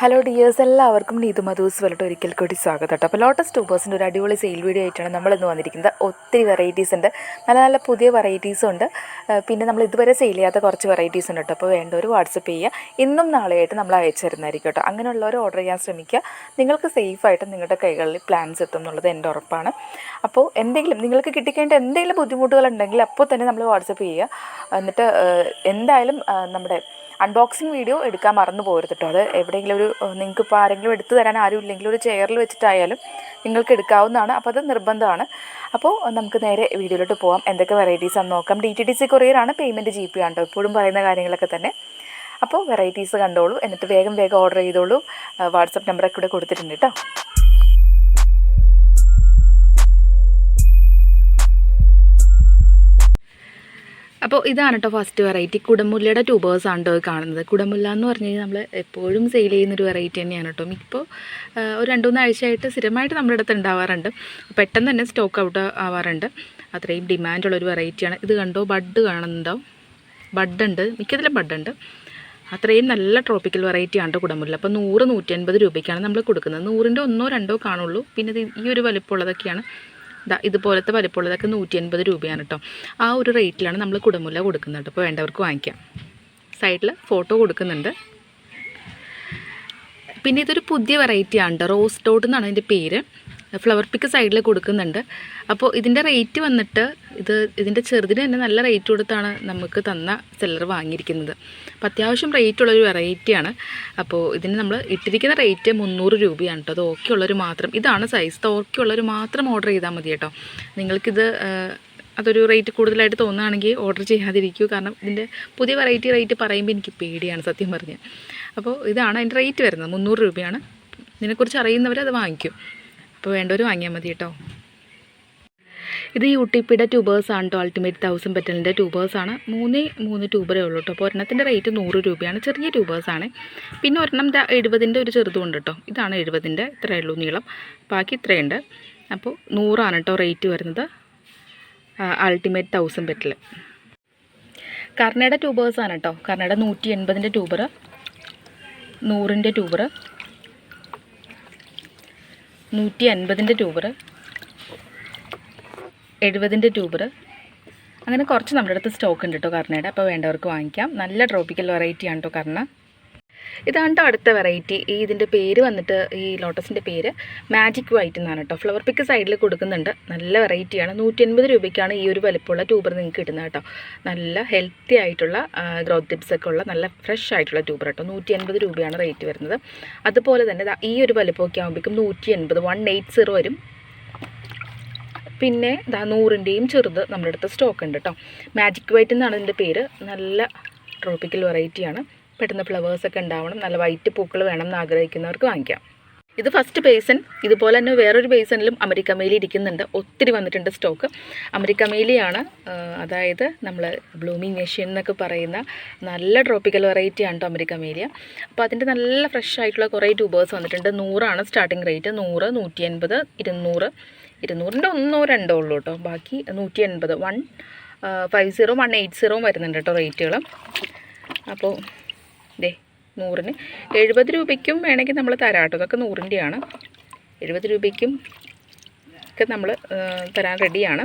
Hello dears എല്ലാവർക്കും നീതു മധൂസ് വലട്ട് ഒരിക്കൽ കൂടി സ്വാഗതം കേട്ടോ. അപ്പോൾ ലോട്ടസ് ട്യൂബേഴ്സിന്റെ ഒരു അടിപൊളി സെയിൽ വീഡിയോ ആയിട്ടാണ് നമ്മൾ ഇന്ന് വന്നിരിക്കുന്നത്. ഒത്തിരി വെറൈറ്റീസ് ഉണ്ട്. നല്ല നല്ല പുതിയ വെറൈറ്റീസും ഉണ്ട്. പിന്നെ നമ്മൾ ഇതുവരെ സെയിൽ ചെയ്യാത്ത കുറച്ച് വെറൈറ്റീസ് ഉണ്ട് കേട്ടോ. അപ്പോൾ വേണ്ട ഒരു വാട്സപ്പ് ചെയ്യുക. ഇന്നും നാളെയായിട്ട് നമ്മൾ അയച്ചു തരുന്നതായിരിക്കും കേട്ടോ. അങ്ങനെയുള്ളവർ ഓർഡർ ചെയ്യാൻ ശ്രമിക്കുക. നിങ്ങൾക്ക് സേഫായിട്ട് നിങ്ങളുടെ കൈകളിൽ പ്ലാൻസ് എത്തും എന്നുള്ളത് എന്റെ ഉറപ്പാണ്. അപ്പോൾ എന്തെങ്കിലും നിങ്ങൾക്ക് കിട്ടിക്കേണ്ട എന്തെങ്കിലും ബുദ്ധിമുട്ടുകളുണ്ടെങ്കിൽ അപ്പോൾ തന്നെ നമ്മൾ വാട്സപ്പ് ചെയ്യുക. എന്നിട്ട് എന്തായാലും നമ്മുടെ അൺബോക്സിങ് വീഡിയോ എടുക്കാൻ മറന്നു പോകരുത് കേട്ടോ. അത് എവിടെയെങ്കിലും ഒരു നിങ്ങൾക്ക് ഇപ്പോൾ ആരെങ്കിലും എടുത്തു തരാൻ ആരും ഇല്ലെങ്കിൽ ഒരു ചെയറിൽ വെച്ചിട്ടായാലും നിങ്ങൾക്ക് എടുക്കാവുന്നതാണ്. അപ്പോൾ അത് നിർബന്ധമാണ്. അപ്പോൾ നമുക്ക് നേരെ വീഡിയോയിലോട്ട് പോകാം എന്തൊക്കെ വെറൈറ്റീസ് ആണെന്ന് നോക്കാം. ഡി ടി ഡി സി കൊറിയറാണ് പേയ്മെന്റ് ജി പി ആണ് എപ്പോഴും പറയുന്ന കാര്യങ്ങളൊക്കെ തന്നെ. അപ്പോൾ വെറൈറ്റീസ് കണ്ടോളൂ. എന്നിട്ട് വേഗം വേഗം ഓർഡർ ചെയ്തോളൂ. വാട്സപ്പ് നമ്പറൊക്കെ ഇവിടെ കൊടുത്തിട്ടുണ്ട് കേട്ടോ. അപ്പോൾ ഇതാണ് കേട്ടോ ഫസ്റ്റ് വെറൈറ്റി കുടമുല്ലയുടെ ട്യൂബേഴ്സ് ആണ് കേട്ടോ കാണുന്നത്. കുടമുല്ല എന്ന് പറഞ്ഞു കഴിഞ്ഞാൽ നമ്മൾ എപ്പോഴും സെയിൽ ചെയ്യുന്നൊരു വെറൈറ്റി തന്നെയാണ് കേട്ടോ ഇപ്പോൾ ഒരു രണ്ട് മൂന്ന് ആഴ്ചയായിട്ട് സ്ഥിരമായിട്ട് നമ്മുടെ അടുത്ത് ഉണ്ടാവാറുണ്ട്. പെട്ടെന്ന് തന്നെ സ്റ്റോക്ക് ഔട്ട് ആവാറുണ്ട്. അത്രയും ഡിമാൻഡുള്ള ഒരു വെറൈറ്റിയാണ് ഇത് കണ്ടോ? ബഡ് കാണുന്നുണ്ടോ? ബഡ് ഉണ്ട്. മിക്കതിലും ബഡ് ഉണ്ട്. അത്രയും നല്ല ട്രോപ്പിക്കൽ വെറൈറ്റി ആണ് കുടമുല്ല. അപ്പോൾ നൂറ് നൂറ്റി അൻപത് രൂപയ്ക്കാണ് നമ്മൾ കൊടുക്കുന്നത്. നൂറിന്റെ ഒന്നോ രണ്ടോ കാണുള്ളൂ. പിന്നെ ഈ ഒരു വലിപ്പമുള്ളതൊക്കെയാണ്. ഇതുപോലത്തെ വലിപ്പമുള്ളതൊക്കെ നൂറ്റി അൻപത് രൂപയാണ് കേട്ടോ ആ ഒരു റേറ്റിലാണ് നമ്മൾ കുടമുല്ല കൊടുക്കുന്നത് കേട്ടോ അപ്പോൾ വേണ്ടവർക്ക് വാങ്ങിക്കാം. സൈഡിൽ ഫോട്ടോ കൊടുക്കുന്നുണ്ട്. പിന്നെ ഇതൊരു പുതിയ വെറൈറ്റി ആണ് കേട്ടോ റോസ് ഡോട്ട് എന്നാണ് അതിന്റെ പേര്. ഫ്ലവർ പിക്ക് സൈഡിൽ കൊടുക്കുന്നുണ്ട്. അപ്പോൾ ഇതിന്റെ റേറ്റ് വന്നിട്ട് ഇത് ഇതിന്റെ ചെറുതിന് തന്നെ നല്ല റേറ്റ് കൊടുത്താണ് നമുക്ക് തന്ന സെല്ലർ വാങ്ങിയിരിക്കുന്നത്. അപ്പോൾ അത്യാവശ്യം റേറ്റ് ഉള്ളൊരു വെറൈറ്റിയാണ് അപ്പോൾ ഇതിന് നമ്മൾ ഇട്ടിരിക്കുന്ന റേറ്റ് മുന്നൂറ് രൂപയാണ് കേട്ടോ അത് ഓക്കെ ഉള്ളവർ മാത്രം ഇതാണ് സൈസ് ഓക്കെ ഉള്ളവർ മാത്രം ഓർഡർ ചെയ്താൽ മതി കേട്ടോ നിങ്ങൾക്കിത് അതൊരു റേറ്റ് കൂടുതലായിട്ട് തോന്നുകയാണെങ്കിൽ ഓർഡർ ചെയ്യാതിരിക്കൂ. കാരണം ഇതിന്റെ പുതിയ വെറൈറ്റി റേറ്റ് പറയുമ്പോൾ എനിക്ക് പേടിയാണ് സത്യം പറഞ്ഞ്. അപ്പോൾ ഇതാണ് അതിന്റെ റേറ്റ് വരുന്നത്. മുന്നൂറ് രൂപയാണ്. ഇതിനെക്കുറിച്ച് അറിയുന്നവർ അത് വാങ്ങിക്കും. അപ്പോൾ വേണ്ടവർ വാങ്ങിയാൽ മതി കേട്ടോ. ഇത് യു ടി പിയുടെ ട്യൂബേഴ്സ് ആണ് കേട്ടോ അൾട്ടിമേറ്റ് തൗസൻഡ് പെറ്റലിന്റെ ട്യൂബേഴ്സാണ് മൂന്നേ മൂന്ന് ട്യൂബറേ ഉള്ളൂ കേട്ടോ അപ്പോൾ ഒരെണ്ണത്തിന്റെ റേറ്റ് നൂറ് രൂപയാണ്. ചെറിയ ട്യൂബേഴ്സാണ് പിന്നെ ഒരെണ്ണം എഴുപതിന്റെ ഒരു ചെറുതുണ്ട് കേട്ടോ ഇതാണ് എഴുപതിന്റെ ഇത്രയേ ഉള്ളൂ നീളം. ബാക്കി ഇത്രയുണ്ട്. അപ്പോൾ നൂറാണ് കേട്ടോ റേറ്റ് വരുന്നത്. അൾട്ടിമേറ്റ് തൗസൻഡ് പെറ്റൽ കർണയുടെ ട്യൂബേഴ്സാണ് കേട്ടോ കർണയുടെ നൂറ്റി എൺപതിന്റെ ട്യൂബർ നൂറിന്റെ ട്യൂബർ നൂറ്റി അൻപതിന്റെ ട്യൂബർ എഴുപതിന്റെ ട്യൂബർ അങ്ങനെ കുറച്ച് നമ്മുടെ അടുത്ത് സ്റ്റോക്ക് ഉണ്ട് കേട്ടോ കർണയുടെ. അപ്പോൾ വേണ്ടവർക്ക് വാങ്ങിക്കാം. നല്ല ട്രോപ്പിക്കൽ വെറൈറ്റിയാണ് കേട്ടോ കർണ. ഇതാണ് കേട്ടോ അടുത്ത വെറൈറ്റി ഈ ഇതിന്റെ പേര് വന്നിട്ട് ഈ ലോട്ടസിന്റെ പേര് മാജിക് വൈറ്റ് എന്നാണ് കേട്ടോ ഫ്ലവർ പിക്ക് സൈഡിൽ കൊടുക്കുന്നുണ്ട്. നല്ല വെറൈറ്റിയാണ് നൂറ്റി എൺപത് രൂപയ്ക്കാണ് ഈ ഒരു വലിപ്പമുള്ള ട്യൂബർ നിങ്ങൾക്ക് കിട്ടുന്നത് കേട്ടോ നല്ല ഹെൽത്തി ആയിട്ടുള്ള ഗ്രോത്ത് ടിപ്സ് ഒക്കെ ഉള്ള നല്ല ഫ്രഷ് ആയിട്ടുള്ള ട്യൂബർ കേട്ടോ നൂറ്റി എൺപത് രൂപയാണ് റേറ്റ് വരുന്നത്. അതുപോലെ തന്നെ ഈ ഒരു വലിപ്പമൊക്കെ ആകുമ്പോഴേക്കും നൂറ്റി എൺപത് വൺ എയ്റ്റ് സീറോ വരും. പിന്നെ ദാ നൂറിന്റെയും ചെറുത് നമ്മുടെ അടുത്ത് സ്റ്റോക്ക് ഉണ്ട് കേട്ടോ മാജിക് വൈറ്റ് എന്നാണ് ഇതിന്റെ പേര്. നല്ല ട്രോപ്പിക്കൽ വെറൈറ്റിയാണ് പെട്ടെന്ന് ഫ്ലവേഴ്സൊക്കെ ഉണ്ടാവണം. നല്ല വൈറ്റ് പൂക്കൾ വേണം എന്ന് ആഗ്രഹിക്കുന്നവർക്ക് വാങ്ങിക്കാം. ഇത് ഫസ്റ്റ് ബേസൺ ഇതുപോലെ തന്നെ വേറൊരു ബേസണിലും അമരിക്ക മേലി ഇരിക്കുന്നുണ്ട്. ഒത്തിരി വന്നിട്ടുണ്ട് സ്റ്റോക്ക് അമരിക്ക മേലിയാണ് ആ, അതായത് നമ്മൾ ബ്ലൂമിങ് ഏഷ്യൻ എന്നൊക്കെ പറയുന്ന നല്ല ട്രോപ്പിക്കൽ വെറൈറ്റി ആണ് കേട്ടോ അമരിക്ക മേലിയ അപ്പോൾ അതിന്റെ നല്ല ഫ്രഷ് ആയിട്ടുള്ള കുറേ ട്യൂബേഴ്സ് വന്നിട്ടുണ്ട്. നൂറാണ് സ്റ്റാർട്ടിങ് റേറ്റ് നൂറ് നൂറ്റി അൻപത് ഇരുന്നൂറ്. ഇരുന്നൂറിന്റെ ഒന്നോ രണ്ടോ ഉള്ളൂ കേട്ടോ ബാക്കി നൂറ്റി അൻപത് one five zero one eight zero വരുന്നുണ്ട് കേട്ടോ റേറ്റുകൾ അപ്പോൾ നൂറിന്. എഴുപത് രൂപയ്ക്കും വേണമെങ്കിൽ നമ്മൾ തരാം കേട്ടോ. ഇതൊക്കെ നൂറിന്റെയാണ്. എഴുപത് രൂപയ്ക്കും ഒക്കെ നമ്മൾ തരാൻ റെഡിയാണ്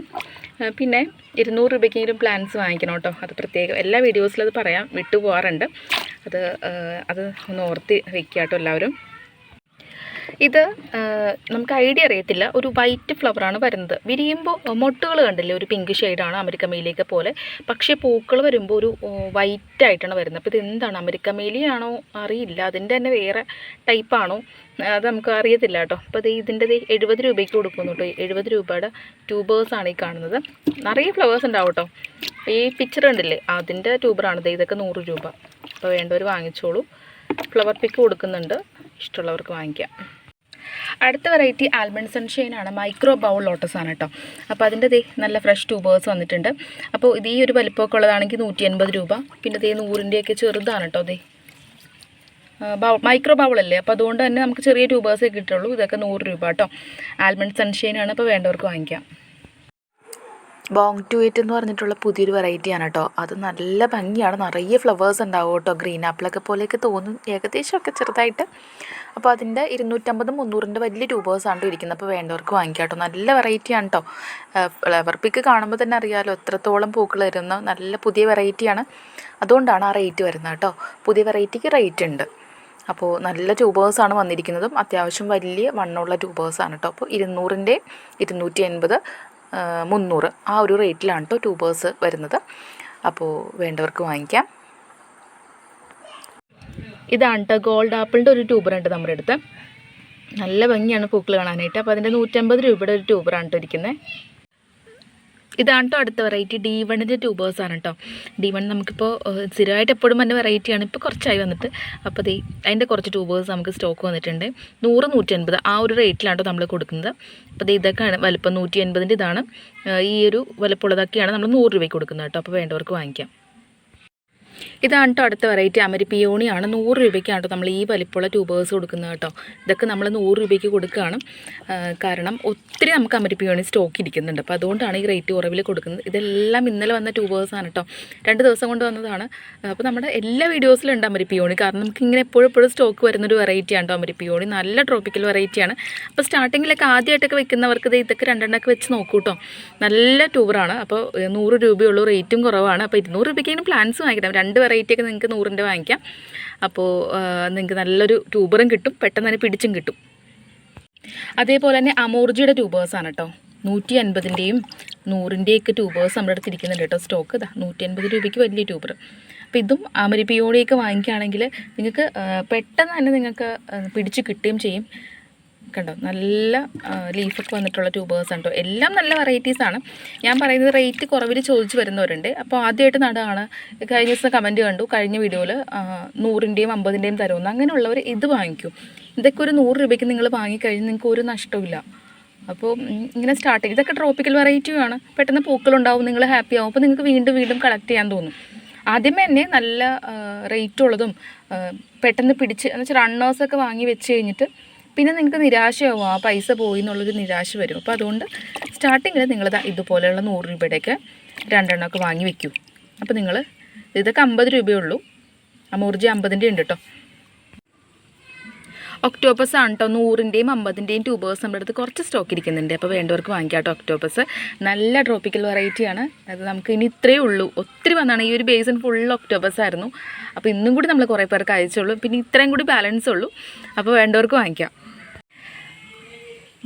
പിന്നെ ഇരുന്നൂറ് രൂപയ്ക്കെങ്കിലും പ്ലാൻസ് വാങ്ങിക്കണം കേട്ടോ. അത് പ്രത്യേകം എല്ലാ വീഡിയോസിലും അത് പറയാം. വിട്ടു പോകാറുണ്ട് അത് അത് ഒന്ന് ഓർത്തി വെക്കുക കേട്ടോ എല്ലാവരും. ഇത് നമുക്ക് ഐഡിയ അറിയത്തില്ല. ഒരു വൈറ്റ് ഫ്ലവറാണ് വരുന്നത്. വിരിയുമ്പോൾ മൊട്ടുകൾ കണ്ടില്ലേ? ഒരു പിങ്ക് ഷെയ്ഡാണ് അമരിക്ക മേലിയൊക്കെ പോലെ. പക്ഷേ പൂക്കൾ വരുമ്പോൾ ഒരു വൈറ്റ് ആയിട്ടാണ് വരുന്നത്. അപ്പോൾ ഇത് എന്താണ്? അമരിക്ക മേലിയാണോ? അറിയില്ല. അതിന്റെ തന്നെ വേറെ ടൈപ്പാണോ അത് നമുക്ക് അറിയത്തില്ല കേട്ടോ. അപ്പോൾ ഇത് ഇതിന്റെ എഴുപത് രൂപയ്ക്ക് കൊടുക്കുന്നു കേട്ടോ. എഴുപത് രൂപയുടെ ട്യൂബേഴ്സാണ് ഈ കാണുന്നത്. നിറയെ ഫ്ലവേഴ്സ് ഉണ്ടാവും കേട്ടോ. ഈ പിക്ചർ ഉണ്ടല്ലേ അതിന്റെ ട്യൂബറാണ് ഇതൊക്കെ നൂറ് രൂപ. അപ്പോൾ വേണ്ടവർ വാങ്ങിച്ചോളൂ. ഫ്ലവർ പിക്ക് കൊടുക്കുന്നുണ്ട്. ഇഷ്ടമുള്ളവർക്ക് വാങ്ങിക്കാം. അടുത്ത വെറൈറ്റി ആൽമണ്ട് സൺഷൈൻ ആണ്. മൈക്രോ ബൗൾ ലോട്ടസ് ആണ് കേട്ടോ അപ്പോൾ അതിന്റെ ദേ നല്ല ഫ്രഷ് ട്യൂബേഴ്സ് വന്നിട്ടുണ്ട്. അപ്പോൾ ഇത് ഈ ഒരു വലിപ്പമൊക്കെ ഉള്ളതാണെങ്കിൽ നൂറ്റി എൺപത് രൂപ. പിന്നെ ദേ നൂറിന്റെയൊക്കെ ചെറുതാണ് കേട്ടോ ദേ. ബൗ മൈക്രോ ബൗളല്ലേ അപ്പോൾ അതുകൊണ്ട് തന്നെ നമുക്ക് ചെറിയ ട്യൂബേഴ്സേ കിട്ടുള്ളൂ. ഇതൊക്കെ നൂറ് രൂപ കേട്ടോ ആൽമണ്ട് സൺഷെയിൻ ആണ്. അപ്പോൾ വേണ്ടവർക്ക് വാങ്ങിക്കാം. ബോങ് ടു എയ്റ്റ് എന്ന് പറഞ്ഞിട്ടുള്ള പുതിയൊരു വെറൈറ്റിയാണ് കേട്ടോ അത് നല്ല ഭംഗിയാണ്. നിറയെ ഫ്ലവേഴ്സ് ഉണ്ടാവും കേട്ടോ ഗ്രീൻ ആപ്പിളൊക്കെ പോലെയൊക്കെ തോന്നും. ഏകദേശമൊക്കെ ചെറുതായിട്ട്. അപ്പോൾ അതിന്റെ ഇരുന്നൂറ്റമ്പത് മുന്നൂറിന്റെ വലിയ ട്യൂബേഴ്സാണ് ഇരിക്കുന്നത്. അപ്പോൾ വേണ്ടവർക്ക് വാങ്ങിക്കാം കേട്ടോ നല്ല വെറൈറ്റിയാണ് കേട്ടോ ഫ്ലവർ പിക്ക് കാണുമ്പോൾ തന്നെ അറിയാമല്ലോ എത്രത്തോളം പൂക്കൾ വരുന്ന. നല്ല പുതിയ വെറൈറ്റിയാണ് അതുകൊണ്ടാണ് ആ റേറ്റ് വരുന്നത് കേട്ടോ പുതിയ വെറൈറ്റിക്ക് റേറ്റ് ഉണ്ട്. അപ്പോൾ നല്ല ട്യൂബേഴ്സാണ് വന്നിരിക്കുന്നതും. അത്യാവശ്യം വലിയ വണ്ണമുള്ള ആണ് കേട്ടോ അപ്പോൾ ഇരുന്നൂറിന്റെ ഇരുന്നൂറ്റി എൺപത് മുന്നൂറ് ആ ഒരു റേറ്റിലാണ് കേട്ടോ ട്യൂബേഴ്സ് വരുന്നത്. അപ്പോൾ വേണ്ടവർക്ക് വാങ്ങിക്കാം. ഇതാണ് കേട്ടോ ഗോൾഡ് ആപ്പിളിന്റെ ഒരു ട്യൂബർ ഉണ്ട് നമ്മുടെ അടുത്ത്. നല്ല ഭംഗിയാണ് പൂക്കൾ കാണാനായിട്ട്. അപ്പോൾ അതിന്റെ നൂറ്റമ്പത് രൂപയുടെ ഒരു ട്യൂബറാണ് കേട്ടോ ഇരിക്കുന്നത് ഇതാണ് കേട്ടോ അടുത്ത വെറൈറ്റി ഡി വണ്ണിന്റെ ആണ് കേട്ടോ ഡി വൺ നമുക്കിപ്പോൾ സ്ഥിരമായിട്ട് എപ്പോഴും വന്ന വെറൈറ്റിയാണ് ഇപ്പോൾ കുറച്ചായി വന്നിട്ട്. അപ്പോൾ ദേ അതിന്റെ കുറച്ച് ട്യൂബേഴ്സ് നമുക്ക് സ്റ്റോക്ക് വന്നിട്ടുണ്ട്. നൂറ് നൂറ്റി അൻപത് ആ ഒരു റേറ്റിലാണ് കേട്ടോ നമ്മൾ കൊടുക്കുന്നത്. അപ്പോൾ ദേ ഇതൊക്കെയാണ് വലുപ്പം നൂറ്റി എൺപതിന്റെ ഇതാണ് ഈ ഒരു വലുപ്പമുള്ളതൊക്കെയാണ് നമ്മൾ നൂറ് രൂപയ്ക്ക് കൊടുക്കുന്നത് കേട്ടോ. അപ്പോൾ വേണ്ടവർക്ക് വാങ്ങിക്കാം. ഇതാണ് കേട്ടോ അടുത്ത വെറൈറ്റി അമരി പിയോണിയാണ്. നൂറ് രൂപയ്ക്കാണ് കേട്ടോ നമ്മൾ ഈ വലിപ്പമുള്ള ട്യൂബേഴ്സ് കൊടുക്കുന്നത് കേട്ടോ ഇതൊക്കെ നമ്മൾ നൂറ് രൂപയ്ക്ക് കൊടുക്കുകയാണ് കാരണം ഒത്തിരി നമുക്ക് അമരി പിയോണി സ്റ്റോക്ക് ഇരിക്കുന്നുണ്ട്. അപ്പോൾ അതുകൊണ്ടാണ് ഈ റേറ്റ് കുറവിൽ കൊടുക്കുന്നത്. ഇതെല്ലാം ഇന്നലെ വന്ന ട്യൂബേഴ്സാണ് കേട്ടോ രണ്ട് ദിവസം കൊണ്ട് വന്നതാണ്. അപ്പോൾ നമ്മുടെ എല്ലാ വീഡിയോസിലും ഉണ്ട് അമരി പിയോണി. കാരണം നമുക്ക് ഇങ്ങനെ എപ്പോഴും എപ്പോഴും സ്റ്റോക്ക് വരുന്നൊരു വെറൈറ്റിയാണ് കേട്ടോ അമരി പിയോണി. നല്ല ട്രോപ്പിക്കൽ വെറൈറ്റിയാണ് അപ്പോൾ സ്റ്റാർട്ടിങ്ങിലൊക്കെ ആദ്യമായിട്ടൊക്കെ വെക്കുന്നവർക്ക് ഇത് ഇതൊക്കെ രണ്ടെണ്ണമൊക്കെ വെച്ച് നോക്കൂ കേട്ടോ നല്ല ട്യൂബറാണ് അപ്പോൾ നൂറ് രൂപയുള്ളൂ റേറ്റും കുറവാണ്. അപ്പോൾ ഇരുന്നൂറ് രൂപയ്ക്കാണ് പ്ലാൻസ് വാങ്ങിക്കണം രണ്ട് വെറൈറ്റിയൊക്കെ നിങ്ങൾക്ക് നൂറിന്റെ വാങ്ങിക്കാം. അപ്പോൾ നിങ്ങൾക്ക് നല്ലൊരു ട്യൂബറും കിട്ടും പെട്ടെന്ന് തന്നെ പിടിച്ചും കിട്ടും. അതേപോലെ തന്നെ അമോർജിയുടെ ട്യൂബേഴ്സാണ് കേട്ടോ നൂറ്റി അൻപതിന്റെയും നൂറിന്റെയൊക്കെ ട്യൂബേഴ്സ് നമ്മുടെ അടുത്ത് ഇരിക്കുന്നുണ്ട് കേട്ടോ സ്റ്റോക്ക് ഇതാ നൂറ്റി അൻപത് രൂപയ്ക്ക് വലിയ ട്യൂബർ അപ്പോൾ ഇതും അമരിപ്പിയോടെയൊക്കെ വാങ്ങിക്കുകയാണെങ്കിൽ നിങ്ങൾക്ക് പെട്ടെന്ന് തന്നെ നിങ്ങൾക്ക് പിടിച്ച് കിട്ടുകയും ചെയ്യും. കണ്ടോ? നല്ല ലീഫൊക്കെ വന്നിട്ടുള്ള ട്യൂബേഴ്സ് ആണ് കേട്ടോ എല്ലാം നല്ല വെറൈറ്റീസാണ് ഞാൻ പറയുന്നത് റേറ്റ് കുറവിൽ ചോദിച്ച് വരുന്നവരുണ്ട്. അപ്പോൾ ആദ്യമായിട്ട് നടാണ്. കഴിഞ്ഞ ദിവസം കമന്റ് കണ്ടു. കഴിഞ്ഞ വീഡിയോയിൽ നൂറിന്റെയും അമ്പതിന്റെയും തരുമെന്ന്. അങ്ങനെയുള്ളവർ ഇത് വാങ്ങിക്കും. ഇതൊക്കെ ഒരു നൂറ് രൂപയ്ക്ക് നിങ്ങൾ വാങ്ങിക്കഴിഞ്ഞ് നിങ്ങൾക്ക് ഒരു നഷ്ടമില്ല അപ്പോൾ ഇങ്ങനെ സ്റ്റാർട്ട് ചെയ്യും ഇതൊക്കെ ട്രോപ്പിക്കൽ വെറൈറ്റിയാണ് പെട്ടെന്ന് പൂക്കളുണ്ടാവും നിങ്ങൾ ഹാപ്പി ആവും. അപ്പോൾ നിങ്ങൾക്ക് വീണ്ടും വീണ്ടും കളക്ട് ചെയ്യാൻ തോന്നും. ആദ്യമേ തന്നെ നല്ല റേറ്റുള്ളതും പെട്ടെന്ന് പിടിച്ച് എന്ന് വെച്ചാൽ റണ്ണേഴ്സൊക്കെ വാങ്ങി വെച്ച് കഴിഞ്ഞിട്ട് പിന്നെ നിങ്ങൾക്ക് നിരാശയാവും. ആ പൈസ പോയി എന്നുള്ളൊരു നിരാശ വരും. അപ്പോൾ അതുകൊണ്ട് സ്റ്റാർട്ടിങ്ങിൽ നിങ്ങൾ ഇതുപോലെയുള്ള നൂറ് രൂപയുടെയൊക്കെ രണ്ടെണ്ണമൊക്കെ വാങ്ങി വെക്കൂ. അപ്പോൾ നിങ്ങൾ ഇതൊക്കെ അമ്പത് രൂപയേ ഉള്ളൂ അമൂർജി അമ്പതിന്റെ ഉണ്ട് കേട്ടോ ഒക്ടോബസ് ആണ് കേട്ടോ നൂറിന്റെയും അമ്പതിന്റെയും ട്യൂബേഴ്സ് നമ്മുടെ അടുത്ത് കുറച്ച് സ്റ്റോക്ക് ഇരിക്കുന്നുണ്ട്. അപ്പോൾ വേണ്ടവർക്ക് വാങ്ങിക്കാം കേട്ടോ ഒക്ടോബസ് നല്ല ട്രോപ്പിക്കൽ വെറൈറ്റിയാണ് അത് നമുക്ക് ഇനി ഇത്രയേ ഉള്ളൂ. ഒത്തിരി വന്നാണ്. ഈ ഒരു ബേസൺ ഫുൾ ഒക്ടോബസ് ആയിരുന്നു. അപ്പോൾ ഇന്നും കൂടി നമ്മൾ കുറേ പേർക്ക് അയച്ചുള്ളൂ. പിന്നെ ഇത്രയും കൂടി ബാലൻസ് ഉള്ളൂ. അപ്പോൾ വേണ്ടവർക്ക് വാങ്ങിക്കാം.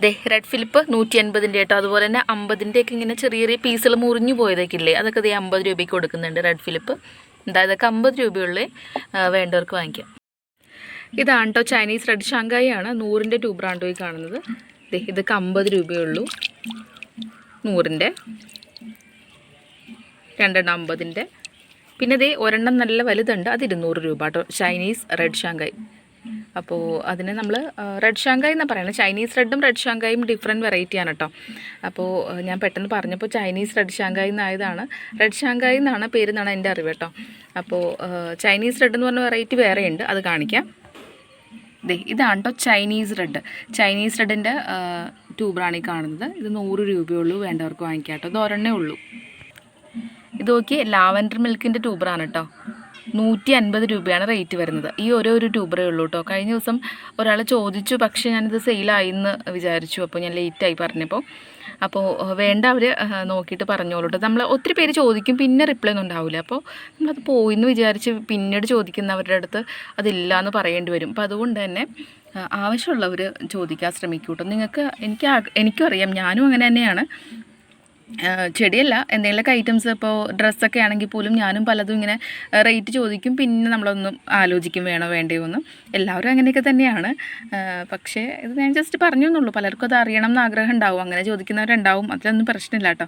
ദേ റെഡ് ഫിലിപ്പ് നൂറ്റി അൻപതിന്റെ കേട്ടോ. അതുപോലെ തന്നെ അമ്പതിന്റെ ഒക്കെ ഇങ്ങനെ ചെറിയ ചെറിയ പീസുകൾ മുറിഞ്ഞു പോയതൊക്കെ ഇല്ലേ അതൊക്കെ ദേ അമ്പത് രൂപയ്ക്ക് കൊടുക്കുന്നുണ്ട് റെഡ് ഫിലിപ്പ് എന്താ ഇതൊക്കെ അമ്പത് രൂപയുള്ളേ? വേണ്ടവർക്ക് വാങ്ങിക്കാം. ഇതാണ് കേട്ടോ ചൈനീസ് റെഡ് ഷാങ്കായി ആണ് നൂറിന്റെ ട്യൂബറാണ് കേട്ടോ ഈ കാണുന്നത്. ദേ ഇതൊക്കെ അമ്പത് രൂപയുള്ളൂ. നൂറിന്റെ. രണ്ടെണ്ണം അമ്പതിന്റെ. പിന്നെ ദേ ഒരെണ്ണം നല്ല വലുതുണ്ട്. അത് ഇരുന്നൂറ് രൂപ കേട്ടോ ചൈനീസ് റെഡ് ഷാങ്കായി അപ്പോൾ അതിനെ നമ്മൾ റെഡ് ഷാങ്കായ് എന്നാണ് പറയുന്നത് ചൈനീസ് റെഡും റെഡ് ഷാങ്കായും ഡിഫറെന്റ് വെറൈറ്റിയാണ് കേട്ടോ അപ്പോൾ ഞാൻ പെട്ടെന്ന് പറഞ്ഞപ്പോൾ ചൈനീസ് റെഡ് ഷാങ്കായ് എന്നായതാണ്. റെഡ് ഷാങ്കായ് എന്നാണ് പേര് എന്നാണ് എന്റെ അറിവ് കേട്ടോ അപ്പോൾ ചൈനീസ് റെഡ് എന്ന് പറഞ്ഞ വെറൈറ്റി വേറെയുണ്ട് അത് കാണിക്കാം. ദേ ഇതാണ് കേട്ടോ ചൈനീസ് റെഡ് ചൈനീസ് റെഡിന്റെ ട്യൂബറാണ് ഈ കാണുന്നത്. ഇത് നൂറ് രൂപയുള്ളൂ. വേണ്ടവർക്ക് വാങ്ങിക്കാം കേട്ടോ ഇത് ഒരെണ്ണേ ഉള്ളൂ. ഇത് നോക്കി ലാവൻഡർ മിൽക്കിന്റെ ട്യൂബറാണ് കേട്ടോ നൂറ്റി അൻപത് രൂപയാണ് റേറ്റ് വരുന്നത്. ഈ ഓരോ ഒരു ട്യൂബറേ ഉള്ളൂ കേട്ടോ കഴിഞ്ഞ ദിവസം ഒരാൾ ചോദിച്ചു പക്ഷേ ഞാനിത് സെയിലായി എന്ന് വിചാരിച്ചു. അപ്പോൾ ഞാൻ ലേറ്റായി പറഞ്ഞപ്പോൾ അപ്പോൾ വേണ്ട അവർ നോക്കിയിട്ട് പറഞ്ഞോളൂ കേട്ടോ നമ്മൾ ഒത്തിരി പേര് ചോദിക്കും പിന്നെ റിപ്ലൈ ഒന്നും ഉണ്ടാവില്ല അപ്പോൾ നമ്മളത് പോയി എന്ന് വിചാരിച്ച് പിന്നീട് ചോദിക്കുന്നവരുടെ അടുത്ത് അതില്ല എന്ന് പറയേണ്ടി വരും. അപ്പോൾ അതുകൊണ്ട് തന്നെ ആവശ്യമുള്ളവർ ചോദിക്കാൻ ശ്രമിക്കൂ കേട്ടോ നിങ്ങൾക്ക് എനിക്ക് എനിക്കും അറിയാം. ഞാനും അങ്ങനെ തന്നെയാണ്. ചെടിയല്ല. എന്തെങ്കിലുമൊക്കെ ഐറ്റംസ് ഇപ്പോൾ ഡ്രസ്സൊക്കെ ആണെങ്കിൽ പോലും ഞാനും പലതും ഇങ്ങനെ റേറ്റ് ചോദിക്കും. പിന്നെ നമ്മളൊന്നും ആലോചിക്കും വേണോ വേണ്ടയോ എന്ന്. എല്ലാവരും അങ്ങനെയൊക്കെ തന്നെയാണ്. പക്ഷേ ഇത് ഞാൻ ജസ്റ്റ് പറഞ്ഞു എന്നുള്ളൂ. പലർക്കും അത് അറിയണം എന്ന് ആഗ്രഹം ഉണ്ടാവും. അങ്ങനെ ചോദിക്കുന്നവരുണ്ടാവും. അതിലൊന്നും പ്രശ്നമില്ല കേട്ടോ.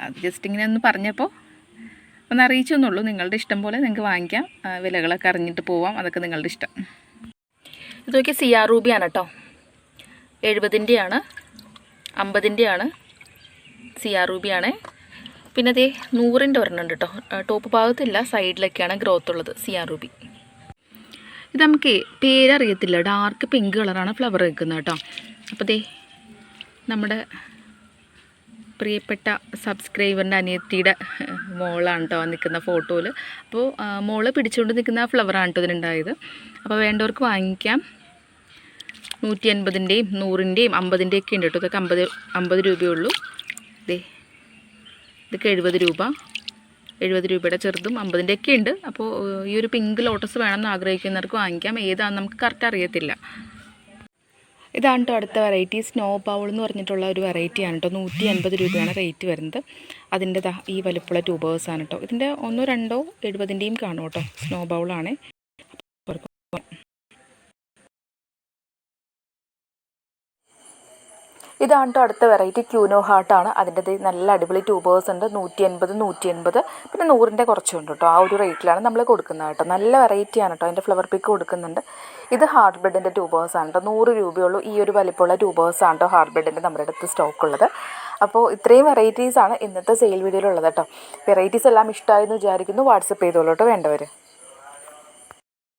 അത് ജസ്റ്റ് ഇങ്ങനെ ഒന്ന് പറഞ്ഞപ്പോൾ ഒന്ന് അറിയിച്ചു എന്നുള്ളൂ. നിങ്ങളുടെ ഇഷ്ടം പോലെ നിങ്ങൾക്ക് വാങ്ങിക്കാം. വിലകളൊക്കെ അറിഞ്ഞിട്ട് പോവാം. അതൊക്കെ നിങ്ങളുടെ ഇഷ്ടം. ഇത് നോക്കിയാൽ സിയാ റൂബിയാണ് കേട്ടോ. എഴുപതിന്റെയാണ്. അമ്പതിന്റെയാണ്. സിയാ റൂബിയാണ്. പിന്നെ അതേ നൂറിന്റെ ഒരെണ്ണം ഉണ്ട് കേട്ടോ ടോപ്പ് ഭാഗത്തില്ല സൈഡിലൊക്കെയാണ് ഗ്രോത്ത് ഉള്ളത് സിയാ റൂബി. ഇത് നമുക്ക് പേരറിയത്തില്ല. ഡാർക്ക് പിങ്ക് കളറാണ് ഫ്ലവർ വെക്കുന്നത് കേട്ടോ അപ്പോൾ ദേ നമ്മുടെ പ്രിയപ്പെട്ട സബ്സ്ക്രൈബറിന്റെ അനിയത്തിയുടെ മോളാണ് കേട്ടോ നിൽക്കുന്ന ഫോട്ടോയിൽ അപ്പോൾ മോൾ പിടിച്ചുകൊണ്ട് നിൽക്കുന്ന ഫ്ലവറാണ് കേട്ടോ ഇതിനുണ്ടായത്. അപ്പോൾ വേണ്ടവർക്ക് വാങ്ങിക്കാം. നൂറ്റി അൻപതിന്റെയും നൂറിന്റെയും അമ്പതിന്റെയൊക്കെ ഉണ്ട് കേട്ടോ ഇതൊക്കെ അമ്പത് അമ്പത് രൂപയുള്ളൂ ഇതൊക്കെ എഴുപത് രൂപ. എഴുപത് രൂപയുടെ ചെറുതും അമ്പതിന്റെ ഒക്കെ ഉണ്ട് അപ്പോൾ ഈ ഒരു പിങ്ക് ലോട്ടസ് വേണമെന്ന് ആഗ്രഹിക്കുന്നവർക്ക് വാങ്ങിക്കാം. ഏതാണെന്ന് നമുക്ക് കറക്റ്റ് അറിയത്തില്ല. ഇതാണ് കേട്ടോ അടുത്ത വെറൈറ്റി സ്നോ ബൗൾ എന്ന് പറഞ്ഞിട്ടുള്ള ഒരു വെറൈറ്റിയാണ് കേട്ടോ നൂറ്റി അൻപത് രൂപയാണ് റേറ്റ് വരുന്നത്. അതിന്റെ ഈ വലുപ്പമുള്ള ട്യൂബേഴ്സാണ് കേട്ടോ ഇതിന്റെ ഒന്നോ രണ്ടോ എഴുപതിന്റെയും കാണും കേട്ടോ സ്നോ ബൗളാണ് ഇതാണ് കേട്ടോ അടുത്ത വെറൈറ്റി ക്യൂനോ ഹാർട്ടാണ് അതിന്റെ നല്ല അടിപൊളി ട്യൂബേഴ്സ് ഉണ്ട്. നൂറ്റി എൺപത് നൂറ്റി എൺപത് പിന്നെ നൂറിന്റെ കുറച്ചുണ്ട് കേട്ടോ ആ ഒരു റേറ്റിലാണ് നമ്മൾ കൊടുക്കുന്നത് കേട്ടോ നല്ല വെറൈറ്റിയാണ് കേട്ടോ അതിന്റെ ഫ്ലവർ പിക്ക് കൊടുക്കുന്നുണ്ട്. ഇത് ഹാർഡ് ബെഡിന്റെ ട്യൂബേഴ്സ് ആണ് കേട്ടോ നൂറ് രൂപയുള്ളൂ ഈ ഒരു വലിപ്പമുള്ള ട്യൂബേഴ്സ് ആണ് കേട്ടോ ഹാർഡ് ബെഡിന്റെ നമ്മുടെ അടുത്ത് സ്റ്റോക്ക് ഉള്ളത്. അപ്പോൾ ഇത്രയും വെറൈറ്റീസ് ആണ് ഇന്നത്തെ സെയിൽ വീഡിയോയിലുള്ളത് കേട്ടോ വെറൈറ്റീസ് എല്ലാം ഇഷ്ടമായെന്ന് വിചാരിക്കുന്നു. വാട്സപ്പ് ചെയ്തോളൂ കേട്ടോ വേണ്ടവർ